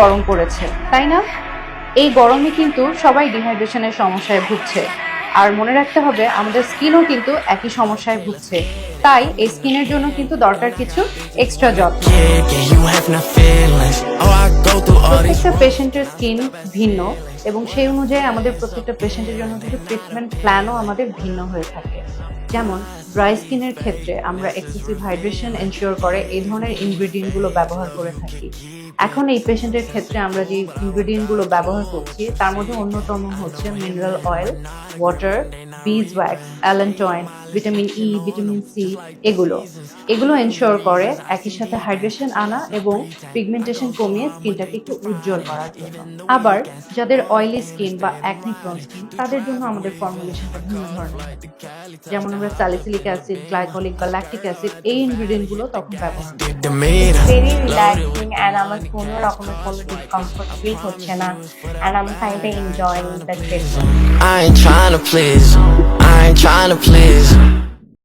গরম পড়েছে, তাই না? এই গরমে কিন্তু সবাই ডিহাইড্রেশনের সমস্যায় ভুগছে। আর মনে রাখতে হবে, আমাদের স্কিনও কিন্তু একই সমস্যায় ভুগছে। তাই এই স্কিনের জন্য কিন্তু দরকার কিছু এক্সট্রা যত্ন. প্রত্যেকটা পেশেন্টের স্কিন ভিন্ন এবং সেই অনুযায়ী আমাদের প্রত্যেকটা পেশেন্টের জন্য কিন্তু ট্রিটমেন্ট প্ল্যানও আমাদের ভিন্ন হয়ে থাকে। যেমন ড্রাই স্কিনের ক্ষেত্রে আমরা এক্সেসিভ হাইড্রেশন এনশিওর করে এই ধরনের ইনগ্রেডিয়েন্টগুলো ব্যবহার করে থাকি। এখন এই পেশেন্টের ক্ষেত্রে আমরা যে ইনগ্রেডিয়েন্টগুলো ব্যবহার করছি, তার মধ্যে অন্যতম হচ্ছে mineral oil water bees wax allantoin vitamin E vitamin C এগুলো। এগুলো এনশিওর করে একই সাথে হাইড্রেশন আনা এবং পিগমেন্টেশন কমিয়ে স্কিনটাকে একটু উজ্জ্বল করার জন্য। আবার, যাদের অয়েলি স্কিন বা অ্যাকনি প্রন স্কিন তাদের জন্য আমাদের ফর্মুলেশনটা ভিন্ন ধরনের। যেমন আমরা স্যালিসিলিক অ্যাসিড, গ্লাইকোলিক বা ল্যাকটিক অ্যাসিড, এই ইনগ্রিডিয়েন্টগুলো তখন ব্যবহার ভেরি রিল্যাক্সিং অ্যান্ড আমার কোনো রকমের কোনো ডিসকমফোর্ট ফিল হচ্ছে না অ্যান্ড আমি kind enjoying the trip I ain't trying to please. I ain't trying to please.